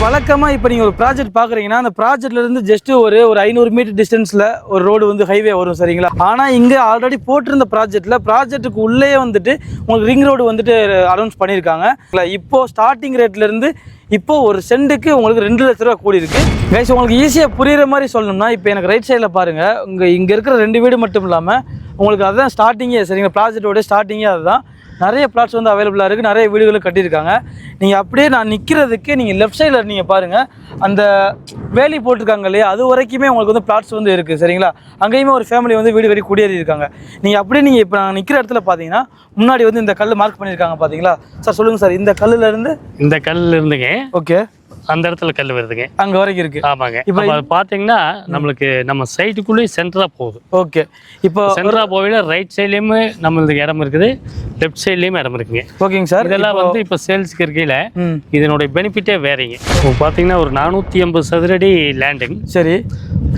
வழக்கமாக இப்போ நீங்கள் ஒரு ப்ராஜெக்ட் பார்க்குறீங்கன்னா அந்த ப்ராஜெக்ட்லேருந்து ஜஸ்ட்டு ஜஸ்ட் ஒரு ஒரு ஐநூறு மீட்டர் டிஸ்டன்ஸில் ஒரு ரோடு வந்து ஹைவே வரும் சரிங்களா? ஆனால் இங்கே ஆல்ரெடி போட்டிருந்த ப்ராஜெக்ட்டில் ப்ராஜெக்ட்டுக்கு உள்ளே வந்துட்டு உங்களுக்கு ரிங் ரோடு வந்துட்டு அனௌன்ஸ் பண்ணியிருக்காங்க இப்போது இப்போ ஸ்டார்டிங் ரேட்லேருந்து இப்போது ஒரு சென்ட்டுக்கு உங்களுக்கு ரெண்டு லட்ச ரூபா கூடி இருக்கு. கைஸ் உங்களுக்கு ஈஸியாக புரிகிற மாதிரி சொல்லணும்னா இப்போ எனக்கு ரைட் சைடில் பாருங்கள் இங்கே இங்கே இருக்கிற ரெண்டு வீடு மட்டும் இல்லாமல் உங்களுக்கு அதுதான் ஸ்டார்டிங்கே சரிங்களா? ப்ராஜெக்டோட ஸ்டார்டிங்கே அதுதான். நிறைய பிளாட்ஸ் வந்து அவைலபிளாக இருக்குது நிறைய வீடுகளும் கட்டியிருக்காங்க. நீங்கள் அப்படியே நான் நிற்கிறதுக்கு நீங்கள் லெஃப்ட் சைடில் நீங்கள் பாருங்கள் அந்த வேலி போட்டிருக்காங்க இல்லையா? அது வரைக்குமே உங்களுக்கு வந்து பிளாட்ஸ் வந்து இருக்குது சரிங்களா? அங்கேயுமே ஒரு ஃபேமிலி வந்து வீடு கட்டி குடியேறி இருக்காங்க நீங்கள் அப்படியே நீங்கள் இப்போ நான் நிற்கிற இடத்துல பார்த்தீங்கன்னா முன்னாடி வந்து இந்த கல் மார்க் பண்ணியிருக்காங்க பார்த்தீங்களா சார் சொல்லுங்கள் சார் இந்த கல்லுல இருந்து இந்த கல் இருந்துங்க. ஓகே அந்த இடத்துல கல் வருதுங்க. அங்கே வரைக்கும் இருக்குது ஆமாங்க. இப்ப பார்த்தீங்கன்னா நம்மளுக்கு நம்ம சைட்டுக்குள்ளேயே சென்டரா போகுது. ஓகே. இப்போ சென்டரா போகல ரைட் சைட்லயும் நம்மளுக்கு இடம் இருக்குது. லெஃப்ட் சைட்லயும் இடம் இருக்குங்க. ஓகேங்க சார். இதெல்லாம் வந்து இப்போ சேல்ஸ்க்கு இருக்கையில இதனுடைய பெனிஃபிட்டே வேறீங்க. இப்போ பார்த்தீங்கன்னா ஒரு நானூற்றி ஐம்பது சதுரடி லேண்டுங்க சரி.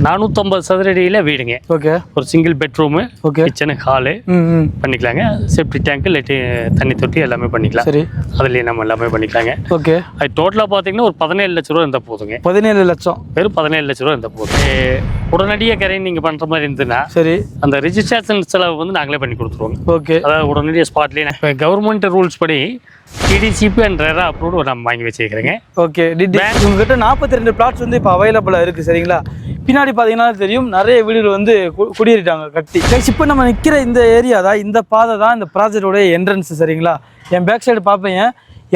நானூற்றம்பது சதுரடியில் வீடுங்க. ஓகே. ஒரு single bedroom okay. Kitchen hall பண்ணிக்கலாங்க. சேஃப்டி டேங்க்கு லெட்டி தண்ணி தொட்டி எல்லாமே பண்ணிக்கலாம். சரி. அதுலேயே நம்ம எல்லாமே பண்ணிக்கலாங்க. ஓகே. அது டோட்டலாக பார்த்தீங்கன்னா ஒரு பதினேழு லட்ச ரூபா இருந்தால் போதுங்க. பதினேழு லட்சம். வெறும் பதினேழு லட்ச ரூபா இருந்தால் போதும் உடனடியாக கரையை நீங்கள் பண்ணுற மாதிரி இருந்ததுன்னா சரி. அந்த ரிஜிஸ்ட்ரேஷன் செலவு வந்து நாங்களே பண்ணி கொடுத்துருவோங்க. ஓகே. அதாவது உடனடியாக ஸ்பாட்லேயே இப்போ கவர்மெண்ட் ரூல்ஸ் படி டிடிசிபி அண்ட் ரெரா அப்ரூவ்டு நம்ம வாங்கி வச்சுருக்கிறேங்க. ஓகே. டிடி உங்ககிட்ட நாற்பத்தி ரெண்டு பிளாட்ஸ் வந்து இப்போ அவைலபிளாக இருக்குது சரிங்களா? பின்னாடி பார்த்தீங்கன்னா தெரியும் நிறைய வீடுகள் வந்து குடியேறிட்டாங்க கட்டி. இப்போ நம்ம நிற்கிற இந்த ஏரியா தான் இந்த பாதை தான் இந்த ப்ராஜெக்டோட என்ட்ரன்ஸ் சரிங்களா? என் பேக் சைடு பார்ப்பீங்க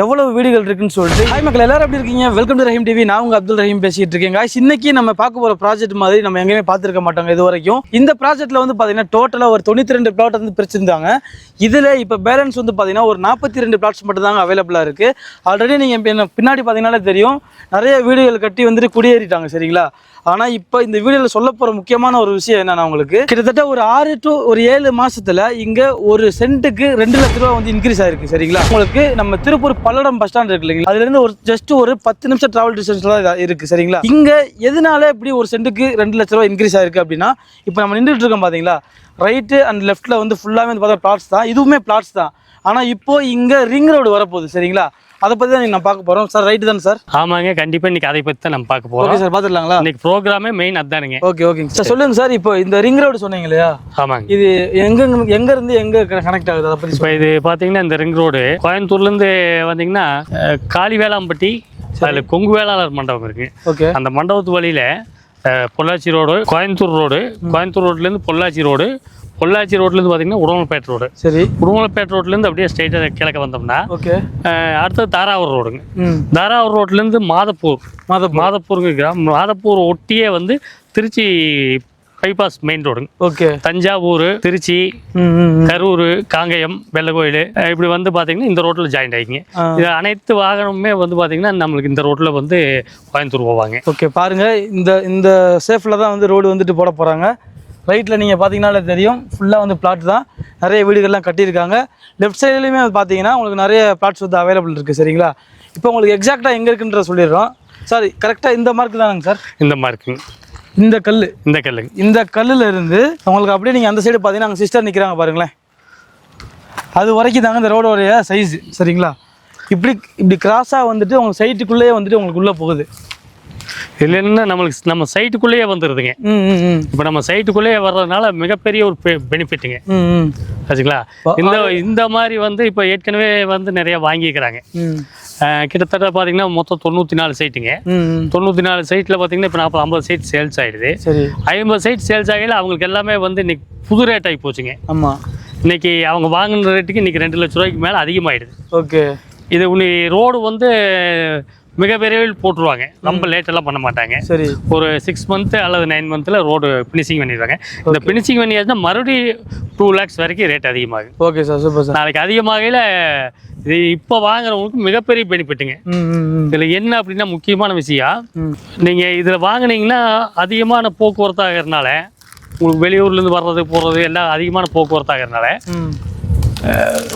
எவ்வளவு வீடுகள் இருக்குன்னு சொல்லிட்டு. ஹாய் மக்கள் எல்லாரும் எப்படி இருக்கீங்க? வெல்கம் டு ரஹீம் டிவி நான் உங்க அப்துல் ரஹீம் பேசிட்டு இருக்கேன். காய்ஸ் இன்னைக்கு நம்ம பார்க்க போற ப்ராஜெக்ட் மாதிரி நம்ம எங்கேயுமே பார்த்துருக்க மாட்டோம் இது வரைக்கும். இந்த ப்ராஜெக்ட்ல வந்து பாத்தீங்கன்னா டோட்டலாக ஒரு தொண்ணூற்றி ரெண்டு பிளாட் வந்து பிரிச்சிருந்தாங்க. இதில் இப்போ பேலன்ஸ் வந்து பார்த்தீங்கன்னா ஒரு நாற்பத்தி ரெண்டு பிளாட்ஸ் மட்டும் தாங்க அவைலபிளா இருக்கு ஆல்ரெடி நீங்கள் பின்னாடி பாத்தீங்கன்னா தெரியும் நிறைய வீடுகள் கட்டி வந்துட்டு குடியேறிட்டாங்க சரிங்களா? ஆனால் இப்போ இந்த வீடியோவில் சொல்ல போகிற முக்கியமான ஒரு விஷயம் என்னன்னா உங்களுக்கு கிட்டத்தட்ட ஒரு ஆறு டு ஒரு ஏழு மாசத்துல இங்கே ஒரு சென்ட்டுக்கு ரெண்டு லட்ச ரூபா வந்து இன்க்ரீஸ் ஆயிருக்கு சரிங்களா? உங்களுக்கு நம்ம திருப்பூர் பல்லடம் பஸ் ஸ்டாண்ட் இருக்கு இல்லைங்களா? அதுலேருந்து ஒரு ஜஸ்ட் ஒரு பத்து நிமிஷம் டிராவல் டிஸ்டன்ஸ்ல தான் இருக்கு சரிங்களா? இங்கே எதனால இப்படி ஒரு சென்ட்டுக்கு ரெண்டு லட்ச ரூபா இன்க்ரீஸ் ஆயிருக்கு அப்படின்னா இப்போ நம்ம நின்றுட்டு இருக்கோம் பார்த்தீங்களா ரைட்டு அண்ட் லெஃப்ட்டில் வந்து ஃபுல்லாகவே வந்து பார்த்தா பிளாட்ஸ் தான். இதுவுமே பிளாட்ஸ் தான். ஆனால் இப்போ இங்கே ரிங் ரோடு வரப்போகுது சரிங்களா? அதை பற்றி தான் நான் பார்க்க போகிறோம் சார் ரைட்டு தானே சார்? ஆமாங்க கண்டிப்பாக இன்னைக்கு அதை பற்றி தான் நம்ம பார்க்க ஓகே போகிறோம் சார் பார்த்துடலாங்களா? இன்னைக்கு ப்ரோக்ராமே மெயின் அதானுங்க. ஓகே ஓகேங்க சார் சொல்லுங்க சார் இப்போ இந்த ரிங் ரோடு சொன்னீங்க இல்லையா? ஆமாங்க. இது எங்க எங்க இருந்து எங்க கனெக்ட் ஆகுது? அதை பத்தி இப்போ இது பார்த்தீங்கன்னா இந்த ரிங் ரோடு கோயம்புத்தூர்லேருந்து வந்தீங்கன்னா அஹ், காளிவேளாம்பட்டி அதில் கொங்கு வேளாளர் மண்டபம் இருக்கு. ஓகே அந்த மண்டபத்து வழியில் பொள்ளாச்சி ரோடு கோயம்புத்தூர் ரோடு கோயம்புத்தூர் ரோட்லேருந்து பொள்ளாச்சி ரோடு பொள்ளாச்சி ரோட்லேருந்து பார்த்தீங்கன்னா உடுமலைப்பேட்டை ரோடு. சரி. உடுமலைப்பேட்டை ரோட்லேருந்து அப்படியே ஸ்ட்ரைட்டாக கிழக்க வந்தோம்னா ஓகே. அடுத்தது தாராவூர் ரோடுங்க. தாராவூர் ரோட்லேருந்து மாதப்பூர். மாதம் மாதப்பூருங்க கிராமம். மாதப்பூர் ஒட்டியே வந்து திருச்சி பைபாஸ் மெயின் ரோடுங்க ஓகே. தஞ்சாவூர் திருச்சி. கரூர் காங்கயம் வெள்ளக்கோயில் இப்படி வந்து பார்த்தீங்கன்னா இந்த ரோட்டில் ஜாயின் ஆகிங்க. இது அனைத்து வாகனமுமே வந்து பார்த்தீங்கன்னா நம்மளுக்கு இந்த ரோட்டில் வந்து கோயம்புத்தூர் போவாங்க. ஓகே பாருங்க. இந்த இந்த சேஃப்ல தான் வந்து ரோடு வந்துட்டு போட போறாங்க. ரைட்டில் நீங்கள் பார்த்தீங்கன்னாலே தெரியும். ஃபுல்லாக வந்து பிளாட் தான். நிறைய வீடுகள்லாம் கட்டியிருக்காங்க. லெஃப்ட் சைட்லேயுமே பார்த்தீங்கன்னா உங்களுக்கு நிறைய பிளாட்ஸ் வந்து அவைலபிள் இருக்குது சரிங்களா? இப்போ உங்களுக்கு எக்ஸாக்டாக எங்கே இருக்குன்ற சொல்லிடுறோம். சார் கரெக்டாக இந்த மார்க் தானங்க சார் இந்த மார்க்குங்க இந்த கல் இந்த கல்லுங்க. இந்த கல்லுல இருந்து உங்களுக்கு அப்படியே நீங்கள் அந்த சைடு பார்த்தீங்கன்னா அங்கே சிஸ்டர் நிற்கிறாங்க பாருங்களேன். அது வரைக்கும் தாங்க இந்த ரோடோடைய சைஸ் சரிங்களா? இப்படி இப்படி கிராஸாக வந்துட்டு உங்கள் சைட்டுக்குள்ளேயே வந்துட்டு உங்களுக்கு உள்ளே போகுது. இதில் என்ன நம்மளுக்கு நம்ம சைட்டுக்குள்ளேயே வந்துடுதுங்க இப்போ நம்ம சைட்டுக்குள்ளேயே வர்றதுனால மிகப்பெரிய ஒரு பெனிஃபிட்டுங்க ஆச்சுங்களா? இந்த இந்த மாதிரி வந்து இப்போ ஏற்கனவே வந்து நிறைய வாங்கிக்கிறாங்க. கிட்டத்தட்ட பார்த்தீங்கன்னா மொத்தம் தொண்ணூற்றி நாலு சைட்டுங்க தொண்ணூற்றி நாலு சைட்டில் பார்த்தீங்கன்னா இப்போ நாற்பது ஐம்பது சைட் சேல்ஸ் ஆகிடுது ஐம்பது சைட் சேல்ஸ் ஆகையில் அவங்களுக்கு எல்லாமே வந்து இன்னைக்கு புது ரேட் ஆகி போச்சுங்க. ஆமாம் இன்னைக்கு அவங்க வாங்கின ரேட்டுக்கு இன்னைக்கு ரெண்டு லட்ச ரூபாய்க்கு மேலே அதிகமாகிடுது ஓகே. இது உனி ரோடு வந்து மிக விரைவில் போட்டுருவாங்க. ரொம்ப லேட் எல்லாம் பண்ண மாட்டாங்க. சரி. ஒரு சிக்ஸ் மந்த்து அல்லது நைன் மந்த்தில் ரோடு ஃபினிஷிங் பண்ணிடுவாங்க. இந்த ஃபினிஷிங் பண்ணியாச்சுன்னா மறுபடியும் டூ லேக்ஸ் வரைக்கும் ரேட் அதிகமாகும். ஓகே சார் சூப்பர் சார் நாளைக்கு அதிகமாகையில் இது இப்போ வாங்குறவங்களுக்கு மிகப்பெரிய பெனிஃபிட்டுங்க இதில் என்ன அப்படின்னா முக்கியமான விஷயம். நீங்கள் இதில் வாங்குனீங்கன்னா அதிகமான போக்குவரத்து ஆகிறதுனால உங்களுக்கு வெளியூர்லேருந்து வர்றது போகிறது எல்லாம் அதிகமான போக்குவரத்து ஆகிறதுனால ம்.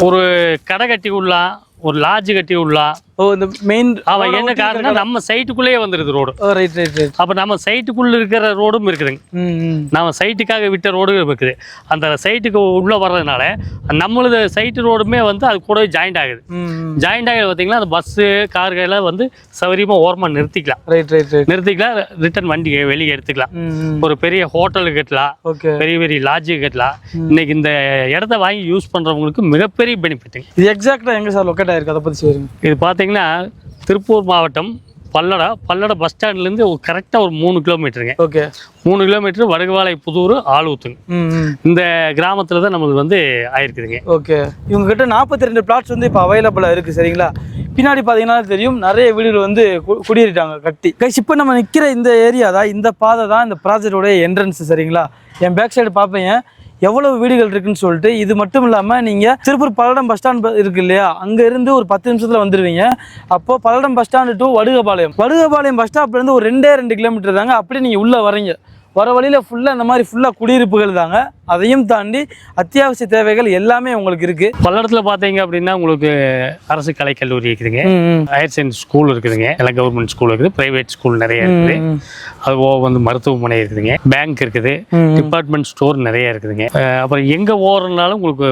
ஒரு கடை கட்டி விடலாம் ஒரு லாட்ஜ் கட்டி விடலாம் ஓ இந்த மெயின் அவன் என்ன காரணம்னா நம்ம சைட்டுக்குள்ளேயே வந்துருது ரோடு ரைட் ரைட் ரைட் அப்போ நம்ம சைட்டுக்குள்ள இருக்கிற ரோடும் இருக்குதுங்க. நம்ம சைட்டுக்காக விட்ட ரோடும் இருக்குது. அந்த சைட்டுக்கு உள்ளே வர்றதுனால நம்மளது சைட்டு ரோடுமே வந்து அது கூட ஜாயிண்ட் ஆகுது. ஜாயிண்ட் ஆகி பார்த்தீங்கன்னா அந்த பஸ்ஸு கார்களெல்லாம் வந்து சௌகரியமாக ஓரமாக நிறுத்திக்கலாம். ரைட் ரைட் ரைட் நிறுத்திக்கலாம் ரிட்டர்ன் வண்டி வெளியே எடுத்துக்கலாம். ஒரு பெரிய ஹோட்டலுக்கு கட்டலாம். பெரிய பெரிய லாட்ஜுக்கு கட்டலாம். இன்னைக்கு இந்த இடத்த வாங்கி யூஸ் பண்ணுறவங்களுக்கு மிகப்பெரிய பெனிஃபிட்டுங்க இது எக்ஸாக்டாக எங்கே சார் லொக்கேட் ஆயிருக்கு அதை பற்றி சொல்லுங்க. இது பார்த்தீங்கன்னா திருப்பூர் மாவட்டம் பல்லடா பல்லடா பஸ் ஸ்டாண்ட்லேருந்து கரெக்டாக ஒரு மூணு கிலோமீட்டருங்க ஓகே. மூணு கிலோமீட்டர் வடகுவாலை புதூர் ம் இந்த கிராமத்தில் தான் நம்மளுக்கு வந்து ஆயிருக்குதுங்க. ஓகே. இவங்க கிட்ட நாற்பத்தி ரெண்டு பிளாட்ஸ் வந்து இப்போ அவைலபிளாக இருக்குது சரிங்களா? பின்னாடி பார்த்தீங்கன்னா தெரியும் நிறைய வீடுகள் வந்து குடியேறிட்டாங்க கட்டி. கைஸ் இப்போ நம்ம நிற்கிற இந்த ஏரியா தான் இந்த பாதை தான் இந்த ப்ராஜெக்டோட என்ட்ரன்ஸ் சரிங்களா? என் பேக் சைடு பார்ப்பீங்க எவ்வளவு வீடுகள் இருக்குன்னு சொல்லிட்டு இது மட்டும் இல்லாமல் நீங்கள் திருப்பூர் பல்லடம் பஸ் ஸ்டாண்ட் இருக்கு இல்லையா? அங்கேருந்து ஒரு பத்து நிமிஷத்தில் வந்துடுவீங்க அப்போது Palladam bus stand to Vadugapalayam. Vadugapalayam bus ஸ்டாப்லேருந்து ஒரு ரெண்டே ரெண்டு கிலோமீட்டர் தாங்க அப்படியே நீங்கள் உள்ளே வரீங்க வர வழியில் ஃபுல்லாக இந்த மாதிரி ஃபுல்லாக குடியிருப்புகள் தாங்க. அதையும் தாண்டி அத்தியாவசிய தேவைகள் எல்லாமே உங்களுக்கு இருக்குது பல்லடத்தில் பார்த்தீங்க அப்படின்னா உங்களுக்கு அரசு கலைக்கல்லூரி இருக்குதுங்க. ஹையர் செகண்டரி ஸ்கூல் இருக்குதுங்க. எல்லாம் கவர்மெண்ட் ஸ்கூல் இருக்குது. பிரைவேட் ஸ்கூல் நிறைய இருக்குது. அது போக வந்து மருத்துவமனை இருக்குதுங்க. பேங்க் இருக்குது. டிபார்ட்மெண்ட் ஸ்டோர் நிறைய இருக்குதுங்க. அப்புறம் எங்கே ஓடுறதுனாலும் உங்களுக்கு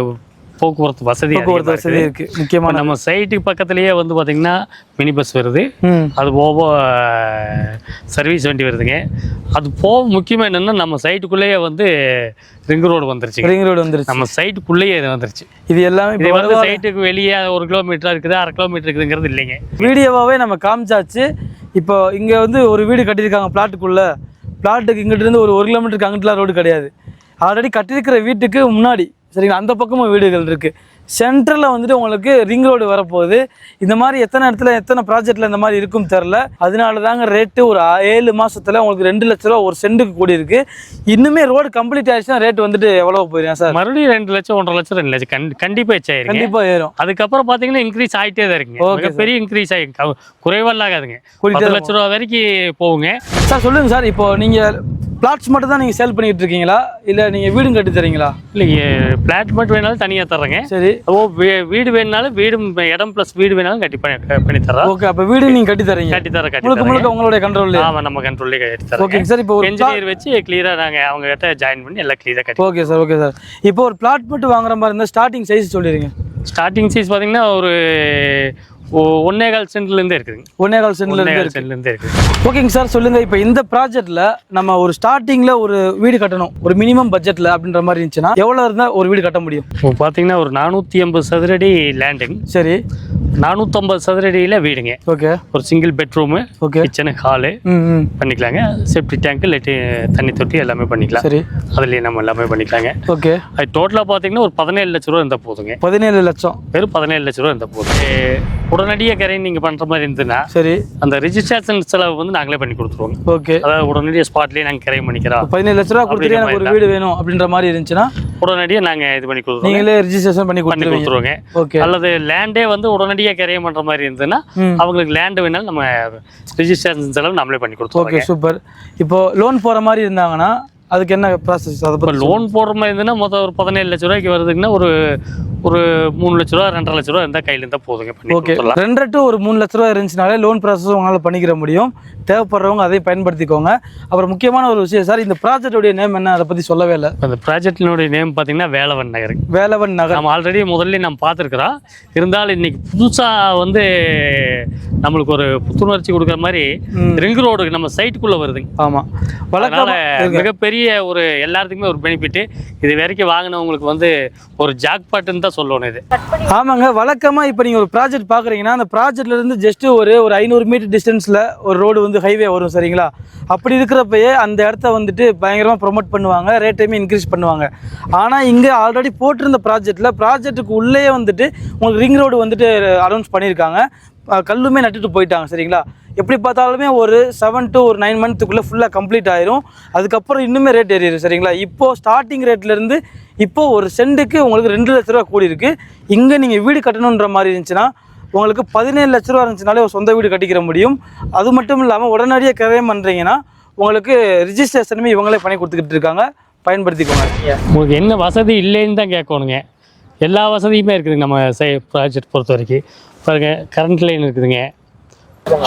போக்குவரத்து வசதி போக்குவரத்து வசதி. இருக்கு. முக்கியமான இப்ப நம்ம சைட்டுக்கு பக்கத்துலேயே வந்து பார்த்தீங்கன்னா மினி பஸ் வருது. அது போக சர்வீஸ் வண்டி வருதுங்க. அது போக முக்கியமாக என்னென்னா நம்ம சைட்டுக்குள்ளேயே வந்து ரிங் ரோடு வந்துருச்சு ரிங் ரோடு வந்துருச்சு. நம்ம சைட்டுக்குள்ளேயே இது வந்துருச்சு. இது எல்லாமே இது வந்து சைட்டுக்கு வெளியே ஒரு கிலோமீட்டர் இருக்குது அரை கிலோமீட்டர் இருக்குதுங்கிறது இல்லைங்க. வீடியோவாகவே நம்ம காமிச்சாச்சு. இப்போ இங்கே வந்து ஒரு வீடு கட்டியிருக்காங்க பிளாட்டுக்குள்ளே பிளாட்டுக்கு இங்கிட்ட இருந்து ஒரு ஒரு கிலோமீட்டருக்கு அங்கிட்டலாம் ரோடு கிடையாது. ஆல்ரெடி கட்டியிருக்கிற வீட்டுக்கு முன்னாடி சரிங்களா? அந்த பக்கமும் வீடுகள் இருக்குது சென்டரில் வந்துட்டு உங்களுக்கு ரிங் ரோடு வரப்போகுது. இந்த மாதிரி எத்தனை இடத்துல எத்தனை ப்ராஜெக்டில் இந்த மாதிரி இருக்கும் தெரில அதனால தாங்க ரேட்டு ஒரு ஏழு மாசத்துல உங்களுக்கு ரெண்டு லட்ச ரூபா ஒரு சென்ட்டுக்கு கூடி இருக்கு இன்னுமே ரோடு கம்ப்ளீட் ஆயிடுச்சுன்னா ரேட் வந்துட்டு எவ்வளோ போயிடும் சார். மறுபடியும் ரெண்டு லட்சம் ஒன்றரை லட்சம் ரெண்டு லட்சம். கண்டி கண்டிப்பாக எச்சாயிருங்க கண்டிப்பாக ஏறும். அதுக்கப்புறம் பார்த்தீங்கன்னா இன்க்ரீஸ் ஆகிட்டே தான் இருக்குங்க. Okay, மிகப்பெரிய இன்க்ரீஸ் ஆகி க- குறைவெல்லாம் ஆகாதுங்க. கூட்டிட்டே பத்து லட்ச ரூபா வரைக்கும் போகுங்க. சார் சொல்லுங்க சார். இப்போ நீங்கள் பிளாட்ஸ் மட்டும் தான் நீங்கள் சேல் பண்ணிட்டு இருக்கீங்களா இல்லை நீங்கள் வீடும் கட்டி தரீங்களா? இல்லைங்க பிளாட் மட்டும் வேணாலும் தனியாக தர்றேங்க. சரி. ஓ வீடு வேணுனாலும் வீடு இடம் ப்ளஸ் வீடு வேணாலும் கட்டி பண்ணி பண்ணி தர்றோம் ஓகே அப்போ வீடு நீங்கள் கட்டி தரீங்க. கட்டி தர கட்டி முழுக்க முழுக்க உங்களுடைய கண்ட்ரோல் ஆமாம் நம்ம கண்ட்ரோல்லே கட்டி தரோம் ஓகேங்க சார் இப்போ ஒரு என்ஜினியர் வச்சு கிளியராக நாங்கள் அவங்க கிட்ட ஜாயின் பண்ணி எல்லாம் கிளியராக கட்டி ஓகே சார் ஓகே சார் இப்போ ஒரு பிளாட் மட்டும் வாங்குற மாதிரி இருந்தால் ஸ்டார்டிங் சைஸ் சொல்லிடுங்க ஸ்டார்டிங் சைஸ் பார்த்தீங்கன்னா ஒரு ஒன்னே கால் சென்ட்லேருந்தே இருக்குதுங்க ஒன்னே கால் சென்ட்ல ஒன்னே இருந்து கால் இருக்கு சென்ட்லேருந்தே இருக்குது. ஓகேங்க சார் சொல்லுங்க. இப்போ இந்த ப்ராஜெக்ட்ல நம்ம ஒரு ஸ்டார்டிங்ல ஒரு வீடு கட்டணும். ஒரு மினிமம் பட்ஜெட்ல அப்படின்ற மாதிரி இருந்துச்சுன்னா எவ்வளோ இருந்தால் ஒரு வீடு கட்ட முடியும்? இப்போ பார்த்தீங்கன்னா ஒரு நானூற்றி ஐம்பது சதுரடி லேண்டுங்க சரி. நானூற்றம்பது சதுரடியில் வீடுங்க. ஓகே. ஒரு single bedroom okay. Kitchen hall பண்ணிக்கலாங்க. சேஃப்டி டேங்க்கு லெட்டி தண்ணி தொட்டி எல்லாமே பண்ணிக்கலாம். சரி. அதுலேயே நம்ம எல்லாமே பண்ணிக்கலாங்க. ஓகே. அது டோட்டலாக பார்த்தீங்கன்னா ஒரு பதினேழு லட்ச ரூபா இருந்தால் போதுங்க. பதினேழு லட்சம். வெறும் பதினேழு லட்ச ரூபா இருந்தால் போதும் ஏ, உடனடியாக கரையை நீங்கள் பண்ணுற மாதிரி இருந்ததுன்னா சரி. அந்த ரிஜிஸ்ட்ரேஷன் செலவு வந்து நாங்களே பண்ணி கொடுத்துருவோங்க ஓகே. அதாவது உடனடியாக ஸ்பாட்லேயே நாங்கள் கிரைம் பண்ணிக்கிறோம். பதினேழு லட்ச ரூபா கொடுத்துட்டு எனக்கு ஒரு வீடு வேணும் அப்படின்ற மாதிரி இருந்துச்சுன்னா உடனடியாக நாங்கள் இது பண்ணி கொடுத்துருவோம். நீங்களே ரிஜிஸ்ட்ரேஷன் பண்ணி பண்ணி கொடுத்துருவீங்க. ஓகே. அல்லது லேண்டே வந்து உடனடியாக கிரையம் பண்ணுற மாதிரி இருந்ததுன்னா அவங்களுக்கு லேண்டு வேணாலும் நம்ம ரிஜிஸ்ட்ரேஷன் செலவு நம்மளே பண்ணி கொடுத்துருவோம் ஓகே சூப்பர் இப்போ லோன் போகிற மாதிரி இருந்தாங்கன்னா அதுக்கு என்ன ப்ராசஸ் அதை இப்போ லோன் போடுற மாதிரி இருந்ததுன்னா மொத்தம் ஒரு பதினேழு லட்ச ரூபாய்க்கு வருதுங்கன்னா ஒரு ஒரு மூணு லட்ச ரூபா ரெண்டரை லட்ச ரூபா இருந்தால் கையில் இருந்தால் போதுங்க ஓகே ரெண்டரை டு ஒரு மூணு லட்ச ரூபா இருந்துச்சுனாலே லோன் ப்ராசஸ் உங்களால் பண்ணிக்கிற முடியும். தேவைப்படுறவங்க அதை பயன்படுத்திக்கோங்க. அப்புறம் முக்கியமான ஒரு விஷயம் சார் இந்த ப்ராஜெக்டோடைய நேம் என்ன? அதை பற்றி சொல்லவே இல்லை. அந்த ப்ராஜெக்டினுடைய நேம் பார்த்தீங்கன்னா வேலவன் நகர். வேலவன் நகர். நம்ம ஆல்ரெடி முதல்ல நம்ம பார்த்துருக்குறோம். இருந்தாலும் இன்னைக்கு புதுசாக வந்து நம்மளுக்கு ஒரு புத்துணர்ச்சி கொடுக்குற மாதிரி. ரிங் ரோடு நம்ம சைட்டுக்குள்ளே வருதுங்க. ஆமாம் வழக்கம் மிகப்பெரிய ஒரு எல்லாத்துக்குமே ஒரு பெனிஃபிட் இது வரைக்கும் வாங்கினவங்களுக்கு வந்து ஒரு ஜாக் பாட்டுன்னு தான் சொல்லணும் இது. ஆமாங்க வழக்கமாக இப்போ நீங்கள் ஒரு ப்ராஜெக்ட் பார்க்குறீங்கன்னா அந்த ப்ராஜெக்ட்லேருந்து ஜஸ்ட்டு ஒரு ஒரு ஐநூறு மீட்டர் டிஸ்டன்ஸில் ஒரு ரோடு வந்து ஹைவே வரும் சரிங்களா? அப்படி இருக்கிறப்பயே அந்த இடத்த வந்துட்டு பயங்கரமாக ப்ரொமோட் பண்ணுவாங்க ரேட்டையுமே இன்க்ரீஸ் பண்ணுவாங்க. ஆனால் இங்கே ஆல்ரெடி போட்டிருந்த ப்ராஜெக்ட்டில் ப்ராஜெக்ட்டுக்கு உள்ளே வந்துட்டு உங்களுக்கு ரிங் ரோடு வந்துட்டு அனௌன்ஸ் பண்ணியிருக்காங்க. கல்லுமே நட்டுட்டு போயிட்டாங்க சரிங்களா? எப்படி பார்த்தாலுமே ஒரு செவன் டு ஒரு நைன் மந்த்துக்குள்ளே ஃபுல்லாக கம்ப்ளீட் ஆயிரும். அதுக்கப்புறம் இன்னுமே ரேட் ஏறிடும் சரிங்களா? இப்போ ஸ்டார்டிங் ரேட்லேருந்து இப்போ ஒரு செண்டுக்கு உங்களுக்கு ரெண்டு லட்ச ரூபா கூடி இருக்கு. இங்கே நீங்கள் வீடு கட்டணுன்ற மாதிரி இருந்துச்சுன்னா உங்களுக்கு பதினேழு லட்ச ரூபா இருந்துச்சுனாலே ஒரு சொந்த வீடு கட்டிக்கிற முடியும். அது மட்டும் இல்லாமல் உடனடியாக கிரயம் பண்ணுறீங்கன்னா உங்களுக்கு ரிஜிஸ்ட்ரேஷனுமே இவங்களே பண்ணி கொடுத்துக்கிட்டு இருக்காங்க. பயன்படுத்திக்கோங்க. உங்களுக்கு என்ன வசதி இல்லைன்னு தான் கேட்கணுங்க. எல்லா வசதியுமே இருக்குதுங்க நம்ம சை ப்ராஜெக்ட் பொறுத்த வரைக்கும். பாருங்க கரண்ட் லைன் இருக்குதுங்க.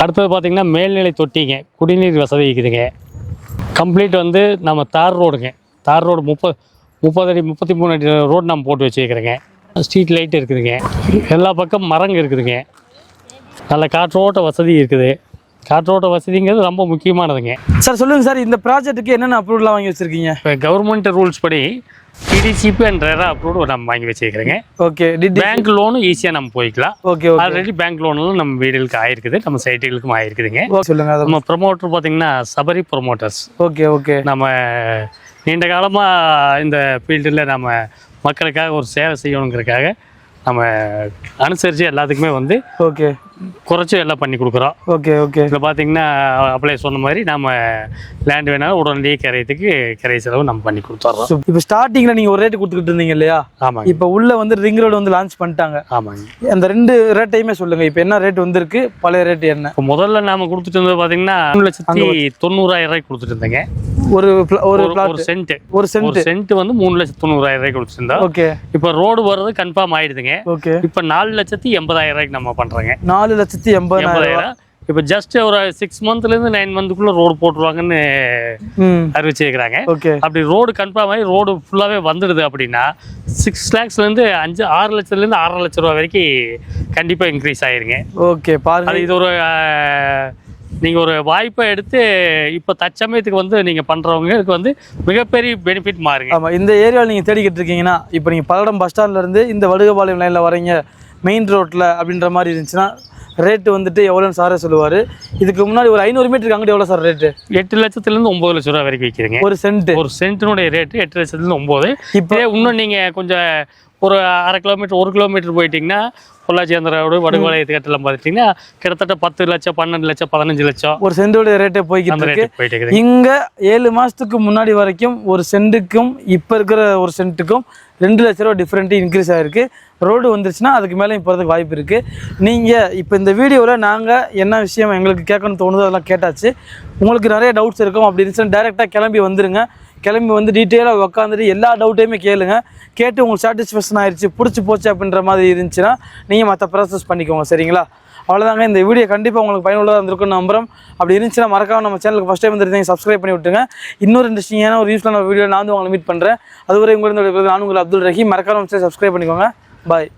அடுத்தது பார்த்தீங்கன்னா மேல்நிலை தொட்டிங்க குடிநீர் வசதி இருக்குதுங்க. கம்ப்ளீட் வந்து நம்ம தார் ரோடுங்க. தார் ரோடு முப்பது முப்பது அடி முப்பத்தி மூணு அடி ரோடு நம்ம போட்டு வச்சுருக்கிறேங்க. ஸ்ட்ரீட் லைட் இருக்குதுங்க. எல்லா பக்கம் மரங்க இருக்குதுங்க. நல்ல காற்றோட்ட வசதி இருக்குது. காற்றோட்ட வசதிங்கிறது ரொம்ப முக்கியமானதுங்க. சார் சொல்லுங்க சார் இந்த ப்ராஜெக்ட்டுக்கு என்னென்ன அப்ரூவல்லாம் வாங்கி வச்சிருக்கீங்க? இப்போ கவர்மெண்ட் ரூல்ஸ் படி டிடிசிபி அண்ட் ரேரா அப்ரூவ் நம்ம வாங்கி வச்சுருக்கிறேங்க. ஓகே பேங்க் லோனும் ஈஸியாக நம்ம போய்க்கலாம். ஓகே ஆல்ரெடி பேங்க் லோன்லாம் நம்ம வீடுகளுக்கு ஆயிருக்குது நம்ம சைட்டுகளுக்கும் ஆயிருக்குதுங்க. சொல்லுங்க நம்ம ப்ரொமோட்டர் பார்த்தீங்கன்னா சபரி ப்ரொமோட்டர்ஸ் ஓகே ஓகே நம்ம நீண்ட காலமாக இந்த ஃபீல்டில் நம்ம மக்களுக்காக ஒரு சேவை செய்யணுங்கிறதுக்காக நம்ம அனுசரித்து எல்லாத்துக்குமே வந்து ஓகே குறைச்சி எல்லாம் பண்ணி கொடுக்குறோம். Okay okay. இதில் பார்த்தீங்கன்னா அப்ளை சொன்ன மாதிரி நம்ம லேண்ட் வேணாலும் உடனடியே கரையத்துக்கு கரை செலவு நம்ம பண்ணி கொடுத்துட்றோம் இப்போ ஸ்டார்டிங்ல நீங்க ஒரு ரேட் கொடுத்துக்கிட்டு இருந்தீங்க இல்லையா? ஆமாங்க. இப்போ உள்ள வந்து ரிங் ரோடு வந்து லான்ச் பண்ணிட்டாங்க. ஆமாங்க. அந்த ரெண்டு ரேட்டையுமே சொல்லுங்க. இப்போ என்ன ரேட் வந்திருக்கு? பழைய ரேட் என்ன? இப்போ முதல்ல நாம கொடுத்துட்டு இருந்தது பார்த்தீங்கன்னா மூணு லட்சத்தி தொண்ணூறாயிரம் ரூபாய்க்கு கொடுத்துட்டு இருந்தேங்க. ஒரு ஒரு ஒரு- சென்ட் ஒரு சென்ட் சென்ட் வந்து மூணு லட்சத்தி தொண்ணூறாயிரம் ரூபாய்க்கு கொடுத்துருந்தோம் ஓகே. இப்போ ரோடு வர்றது கன்ஃபார்ம் ஆயிடுதுங்க. ஓகே. இப்போ நாலு லட்சத்தி எண்பதாயிரம் ரூபாய்க்கு நம்ம பண்றோங்க. நாலு லட்சத்தி எண்பதாயிரம். இப்போ ஜஸ்ட் ஒரு சிக்ஸ் மந்த்லேருந்து நைன் மந்த்துக்குள்ள ரோடு போட்டுருவாங்கன்னு அறிவிச்சிருக்கிறாங்க. ஓகே. அப்படி ரோடு கன்ஃபார்ம் ஆகி ரோடு ஃபுல்லாகவே வந்துடுது அப்படின்னா சிக்ஸ் லேக்ஸ்லேருந்து அஞ்சு ஆறு லட்சத்துலேருந்து ஆறரை லட்ச ரூபா வரைக்கும் கண்டிப்பாக இன்க்ரீஸ் ஆயிருங்க. ஓகே பாருங்க. இது ஒரு நீங்கள் ஒரு வாய்ப்பை எடுத்து இப்போ தற்சமயத்துக்கு வந்து நீங்கள் பண்ணுறவங்களுக்கு வந்து மிகப்பெரிய பெனிஃபிட் மாறுங்க. ஆமா இந்த ஏரியாவில் நீங்க தேடிக்கிட்டு இருக்கீங்கன்னா இப்போ நீங்க பல்லடம் பஸ் ஸ்டாண்ட்ல இருந்து இந்த வடுகபாளையம் லைன்ல வரீங்க மெயின் ரோட்ல அப்படின்ற மாதிரி இருந்துச்சுன்னா ரேட்டு வந்துட்டு எவ்வளோன்னு சாரே சொல்லுவார். இதுக்கு முன்னாடி ஒரு ஐநூறு மீட்டருக்கு அங்கிட்டு எவ்வளோ சார் ரேட்டு எட்டு லட்சத்துலேருந்து ஒம்பது லட்ச ரூபா வரைக்கும் விற்கிறீங்க ஒரு சென்ட் ஒரு சென்ட்டினுடைய ரேட்டு எட்டு லட்சத்துலேருந்து ஒம்பது இப்போ இன்னும் நீங்கள் கொஞ்சம் ஒரு அரை கிலோமீட்டர் ஒரு கிலோமீட்டர் போயிட்டீங்கன்னா பொள்ளாச்சி அந்த ரோடு வடுகபாளையத்துக்கட்டெல்லாம் பார்த்துட்டிங்கன்னா கிட்டத்தட்ட பத்து லட்சம் பன்னெண்டு லட்சம் பதினஞ்சு லட்சம் ஒரு சென்டோட ரேட்டே போய்கிட்டு அந்த இருக்கு. போயிட்டு இருக்குது. இங்க ஏழு மாசத்துக்கு முன்னாடி வரைக்கும் ஒரு சென்ட்டுக்கும் இப்போ இருக்கிற ஒரு சென்ட்டுக்கும் ரெண்டு லட்ச ரூபா டிஃப்ரெண்ட் இன்க்ரீஸ் ஆயிருக்கு. ரோடு வந்துருச்சுன்னா அதுக்கு மேலே போகிறதுக்கு வாய்ப்பு இருக்கு. நீங்க இப்போ இந்த வீடியோவில் நாங்க என்ன விஷயம் எங்களுக்கு கேட்கணும்னு தோணுதோ அதெல்லாம் கேட்டாச்சு. உங்களுக்கு நிறைய டவுட்ஸ் இருக்கும். அப்படி இருந்துச்சுன்னா டேரெக்டாக கிளம்பி வந்துருங்க. கிளம்பி வந்து டீட்டெயிலாக உட்காந்துட்டு எல்லா டவுட்டையுமே கேளுங்க. கேட்டு உங்களுக்கு சாட்டிஸ்ஃபேக்ஷன் ஆயிடுச்சு பிடிச்சி போச்சு அப்படின்ற மாதிரி இருந்துச்சுன்னா நீங்கள் மற்ற ப்ராசஸ் பண்ணிக்கோங்க சரிங்களா? அவ்வளோதாங்க இந்த வீடியோ கண்டிப்பாக உங்களுக்கு பயனுள்ளதாக இருந்திருக்கும் நம்புறோம் அப்படி இருந்துச்சுன்னா மறக்காம நம்ம சேனலுக்கு ஃபஸ்ட் டைம் வந்துருந்தீங்க சப்ஸ்கிரைப் பண்ணி விட்டுங்க இன்னொரு இன்ட்ரெஸ்டிங்கான ஒரு யூஸ்ஃபுல்லான வீடியோ நான் வந்து உங்களை மீட் பண்ணுறேன் அதுவரை உங்களிடம் நான் உங்கள் அப்துல் ரஹீம். மறக்காம சப்ஸ்கிரைப் பண்ணிக்கோங்க. பாய்